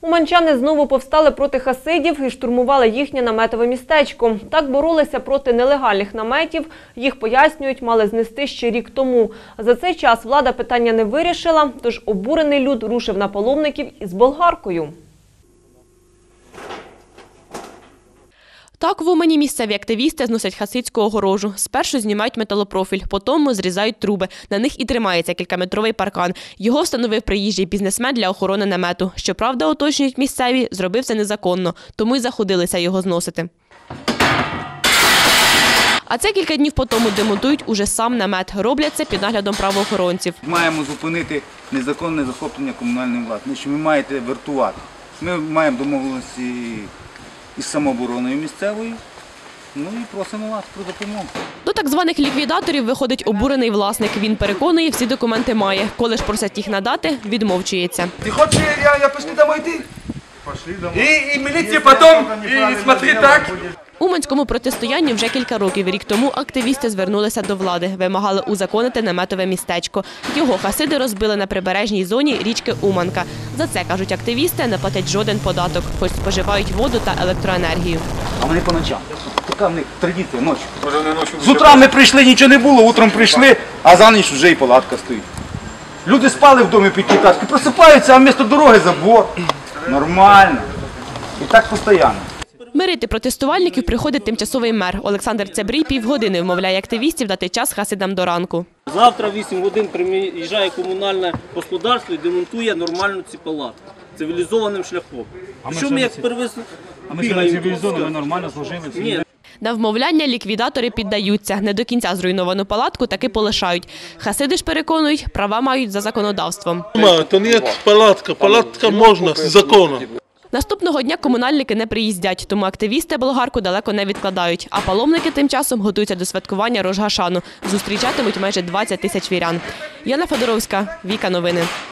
Уманчани знову повстали проти хасидів і штурмували їхнє наметове містечко. Так боролися проти нелегальних наметів. Їх пояснюють, мали знести ще рік тому. За цей час влада питання не вирішила, тож обурений люд рушив на паломників із болгаркою. Так в Умані місцеві активісти зносять хасидську огорожу. Спершу знімають металопрофіль, потім зрізають труби. На них і тримається кількаметровий паркан. Його встановив приїжджий бізнесмен для охорони намету. Щоправда, уточнюють місцеві, зробив це незаконно, тому й заходилися його зносити. А це кілька днів по тому демонтують уже сам намет. Роблять це під наглядом правоохоронців. Маємо зупинити незаконне захоплення комунальної власності, що ви маєте вертувати. Ми маємо домовленості із самообороною місцевою. Ну і просимо вас про допомогу. До так званих ліквідаторів виходить обурений власник. Він переконує, всі документи має. Коли ж просять їх надати, відмовчується. Ти хочеш, я, я пішли домой йти? Пошли домой. І, і міліція потом, і смотри так. Уманському протистоянню вже кілька років. Рік тому активісти звернулися до влади, вимагали узаконити наметове містечко. Його хасиди розбили на прибережній зоні річки Уманка. За це кажуть активісти, не платять жоден податок, хоч споживають воду та електроенергію. А вони по ночам. Така в них традиція ночі. З утра ми прийшли, нічого не було, утром прийшли, а за ніч вже і палатка стоїть. Люди спали в домі п'ятиэтажки, просипаються, а вмісто дороги забор. Нормально. І так постійно. Мирити протестувальників приходить тимчасовий мер. Олександр Цебрій півгодини вмовляє активістів дати час хасидам до ранку. Завтра в 8 годин приїжджає комунальне господарство і демонтує нормально ці палатки цивілізованим шляхом. що ми як перевезли? А ми цивілізовано, нормально служили. Ні, На вмовляння ліквідатори піддаються. Не до кінця зруйновану палатку таки полишають. Хасиди ж переконують, права мають за законодавством. Ма, это нет палатка. Палатка можно с закона. Наступного дня комунальники не приїздять, тому активісти болгарку далеко не відкладають. А паломники тим часом готуються до святкування Рожгашану. Зустрічатимуть майже 20 тисяч вірян. Яна Федоровська, Віка Новини.